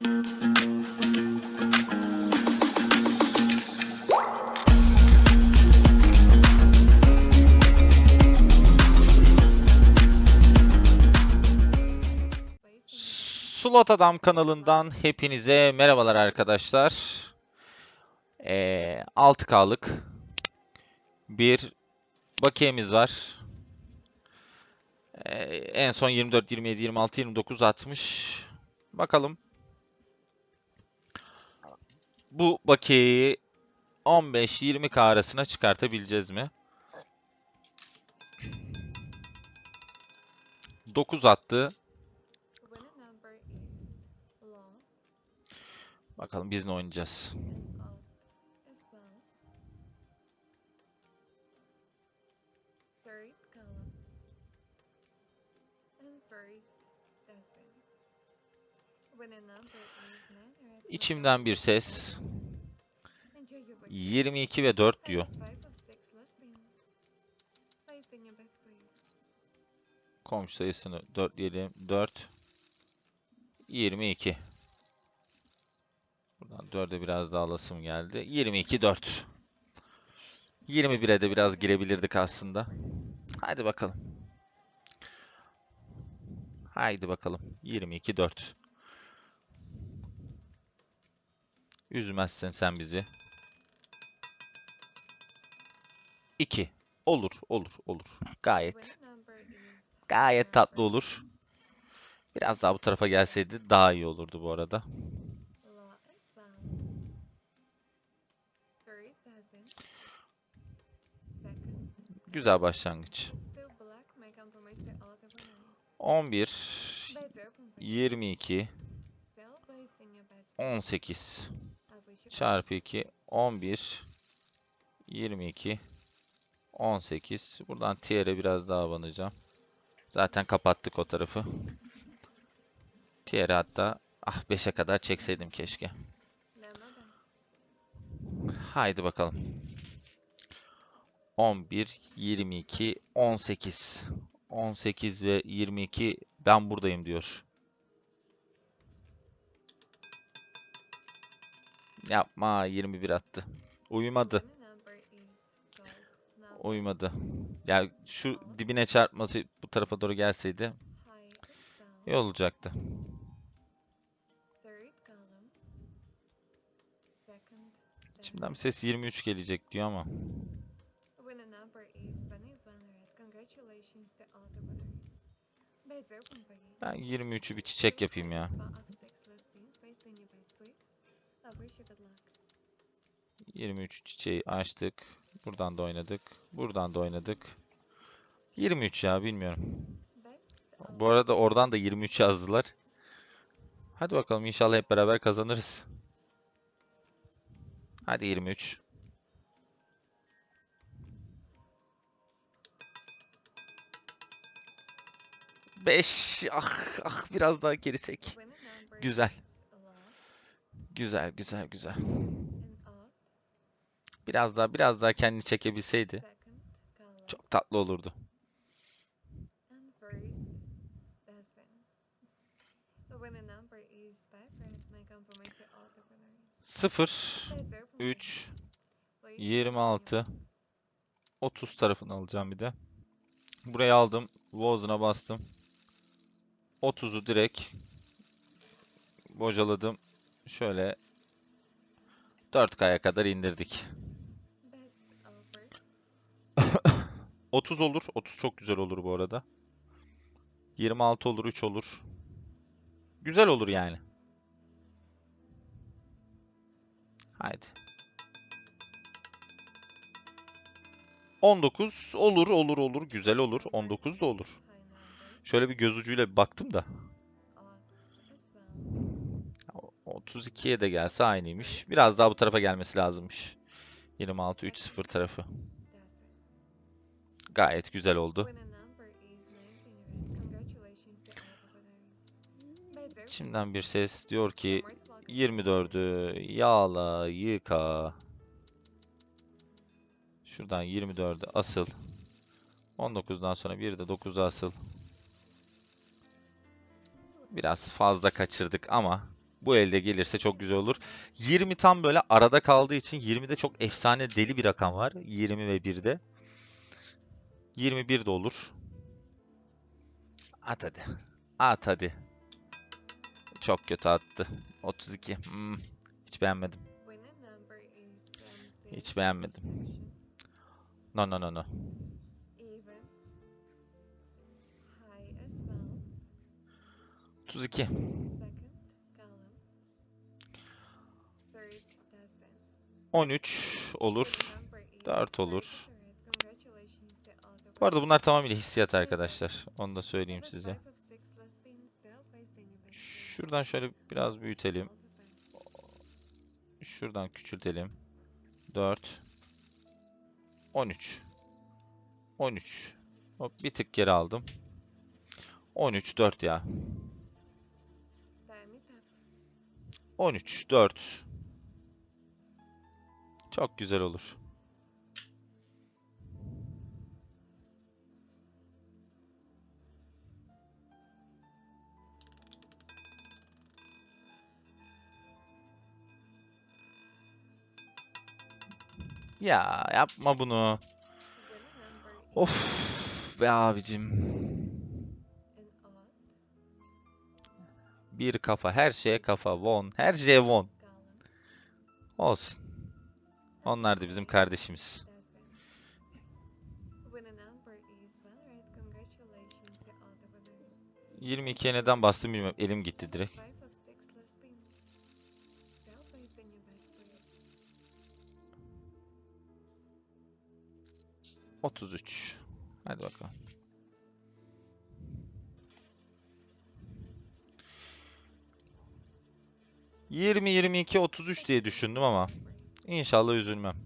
Slot Adam kanalından hepinize merhabalar arkadaşlar. Ee, 6K'lık bir bakiyemiz var. Ee, en son 24, 27, 26, 29, 60. Bakalım. Bu bakiyeyi 15-20K arasına çıkartabileceğiz mi? 9 attı. Bakalım biz ne oynayacağız. İçimden bir ses enjoy your best 22 ve 4 diyor. Komşu sayısını 4 diyelim. 4 22. Buradan 4'e biraz daha alasım geldi. 22 4. 21'e de biraz girebilirdik aslında. Hadi bakalım. Haydi bakalım. 22 4. Üzmezsen sen bizi. 2. Olur, olur, olur. Gayet Gayet tatlı olur. Biraz daha bu tarafa gelseydi daha iyi olurdu bu arada. Güzel başlangıç. Still black may compromise the other winners. 11, Beds open for you. 22, Still placed in your bed. 18 I wish you çarpı 2, 11, 22, 18. Buradan tier'e biraz daha abanacağım. Zaten kapattık o tarafı. Tier'e hatta ah 5'e kadar çekseydim keşke. Haydi bakalım. 11, 22, 18. 18 ve 22 ben buradayım diyor. Yapma 21 attı. Uyumadı. Uyumadı. Ya şu dibine çarpması bu tarafa doğru gelseydi iyi olacaktı. Bir ses 23 gelecek diyor ama. When a number is 21 red, congratulations to all the winners. Beds open for you. Ben 23'ü bir çiçek yapayım ya. I wish you good luck. 23 çiçeği açtık. Buradan da oynadık. Buradan da oynadık. 23 ya bilmiyorum. Bu arada oradan da 23 yazdılar. Hadi bakalım inşallah hep beraber kazanırız. Hadi 23. Beş. Ah ah biraz daha gerisek. Güzel. Güzel güzel güzel. Biraz daha biraz daha kendini çekebilseydi çok tatlı olurdu. And first, testing. When a number is vibrant, may compromise the other winners. 0 Beds open for 3 you. Please 26 continue. 30 tarafını alacağım bir de. Buraya aldım. Woz'una bastım. 30'u direkt bocaladım. Şöyle 4K'ya kadar indirdik. Beds over. 30 olur. 30 çok güzel olur bu arada. 26 olur, 3 olur. Güzel olur yani. Haydi. 19 olur, olur, olur. Güzel olur. 19 da olur. Şöyle bir göz ucuyla bir baktım da. 32'ye de gelse aynıymış. Biraz daha bu tarafa gelmesi lazımmış. 26 3-0 tarafı. Gayet güzel oldu. When a number is 19 red, congratulations to all the winners. Beds open. İçimden bir ses diyor ki More luck. 24'ü yağla yıka. Şuradan 24'ü asıl. 19'dan sonra bir de 9'u asıl. Biraz fazla kaçırdık ama bu elde gelirse çok güzel olur. 20 tam böyle arada kaldığı için 20'de çok efsane deli bir rakam var. 20 ve 1'de. 21 de olur. At hadi. At hadi. Çok kötü attı. 32. Hmm. Hiç beğenmedim. Hiç beğenmedim. No no no no. Tuz 2. 13 olur. When a number is Dört olur. Bu arada bunlar tamamıyla hissiyat arkadaşlar. Onu da söyleyeyim size. Şuradan şöyle biraz büyütelim. Şuradan küçültelim. 4 13 13 Hop bir tık geri aldım. 13 4 ya. Time is up. 13 4 Çok güzel olur. Ya yapma bunu. Of be abicim. Bir kafa, her şeye kafa. Won, her şeye column, Olsun. Onlar da bizim kardeşimiz. winners. 22'ye neden bastım bilmiyorum. Elim gitti direkt. spins. 33. Hadi bakalım. Yirmi, yirmi iki, otuz üç diye düşündüm ama inşallah üzülmem.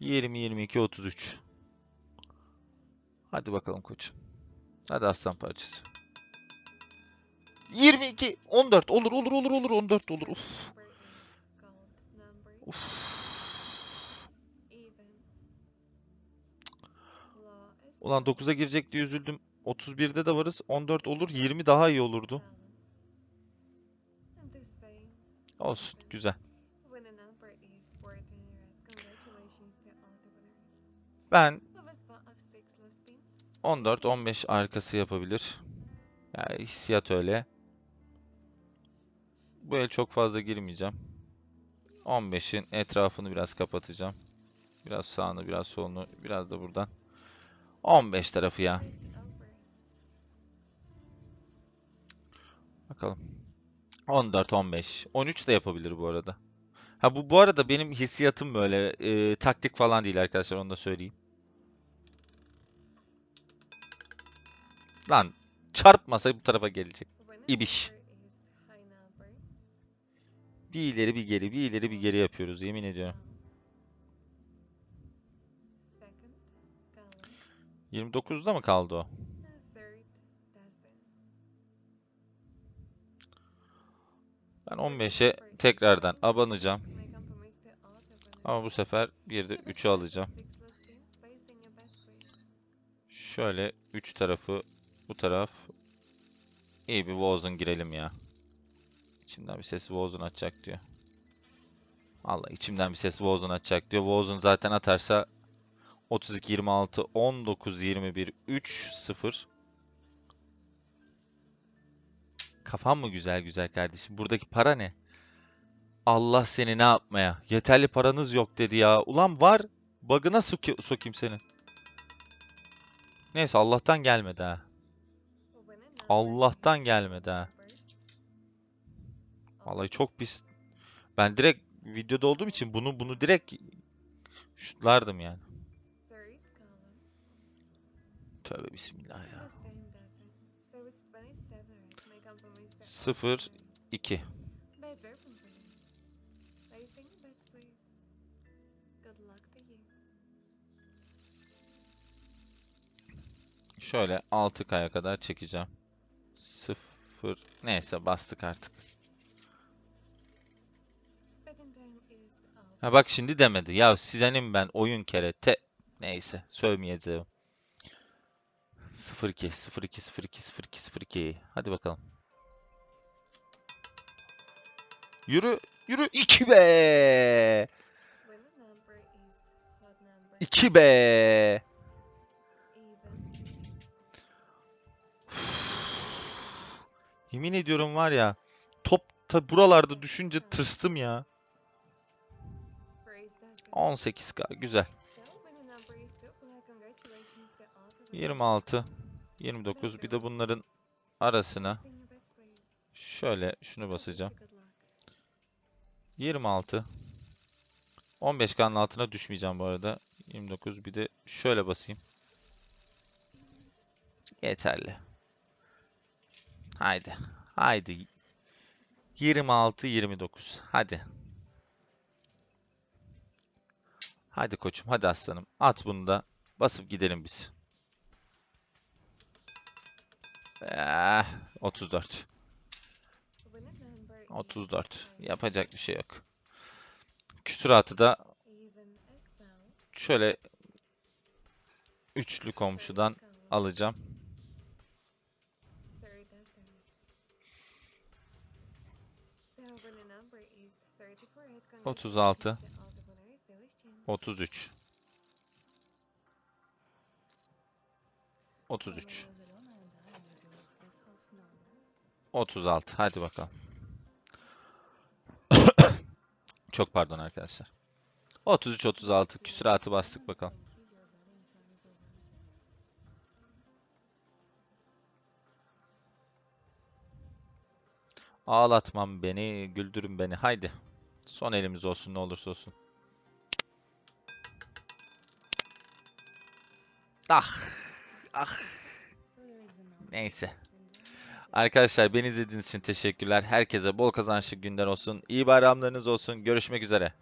20, 22, 33. Hadi bakalım koçum. Hadi aslan parçası. 22, 14. Olur, olur, olur, olur. 14 olur. Uf. Uf. Ulan 9'a girecek diye üzüldüm. 31'de de varız. 14 olur. 20 daha iyi olurdu. The winners. Ben Have a spot of six less spins. 14 15 arkası yapabilir. Yani hissiyat öyle. Bu el çok fazla girmeyeceğim. 15'in etrafını biraz kapatacağım. Biraz sağını, biraz solunu, biraz da buradan. 15 tarafı ya. Bakalım. 14 15. 13 de yapabilir bu arada. Ha bu bu arada benim hissiyatım böyle e, taktik falan değil arkadaşlar onu da söyleyeyim. Lan çarpmasa bu tarafa gelecek. İbiş. Bir ileri bir geri, bir ileri bir geri yapıyoruz yemin ediyorum. column. Second column. 29'da mı kaldı o? Ben 15'e tekrardan abanacağım. Ama bu sefer bir de Have a 3'ü five of alacağım. Şöyle 3 tarafı bu taraf. İyi bir Wozun girelim ya. İçimden bir ses Wozun atacak diyor. Allah içimden bir ses Wozun atacak diyor. Wozun zaten atarsa 32 26 19 21 3 0 Kafam mı güzel güzel kardeşim? Buradaki para ne? Allah seni ne yapmaya? Yeterli paranız yok dedi ya. Ulan var. Bug'ına soki- sokayım seni. Neyse Allah'tan gelmedi ha. Allah'tan gelmedi ha. Vallahi çok pis. Ben direkt videoda olduğum için bunu bunu direkt şutlardım yani. Tövbe bismillah ya. 0 2 Şöyle 6 kaya kadar çekeceğim. 0 neyse bastık artık. Ha bak şimdi demedi. Ya sizenim ben oyun kere te neyse söylemeyeceğim. 02 02 02 02 02 Hadi bakalım. Yürü, yürü. 2 be! When the number is odd number 2 be! Yemin ediyorum var ya. Top ta buralarda düşünce tırstım ya. where is that 18k güzel. Still, when the number is two, well, congratulations, the author will 26, 29. Bir de bunların arasına şöyle şunu basacağım. You good luck. 26. 15K'nın altına düşmeyeceğim bu arada. 29 bir de şöyle basayım. Yeterli. Haydi. Haydi. 26 29. Hadi. Hadi koçum, hadi aslanım. At bunu da basıp gidelim biz. Eh, 34. 34. nine, Yapacak bir şey yok. Küsuratı da şöyle üçlü komşudan alacağım. third as them. Still, when a number is 34, 36. Çok pardon arkadaşlar. 33 36 küsuratı bastık bakalım. Ağlatmam beni, güldürün beni. Haydi. Son elimiz olsun ne olursa olsun. Ah. Ah. Neyse. Arkadaşlar beni izlediğiniz için teşekkürler. Herkese bol kazançlı günler olsun. İyi bayramlarınız olsun. Görüşmek üzere.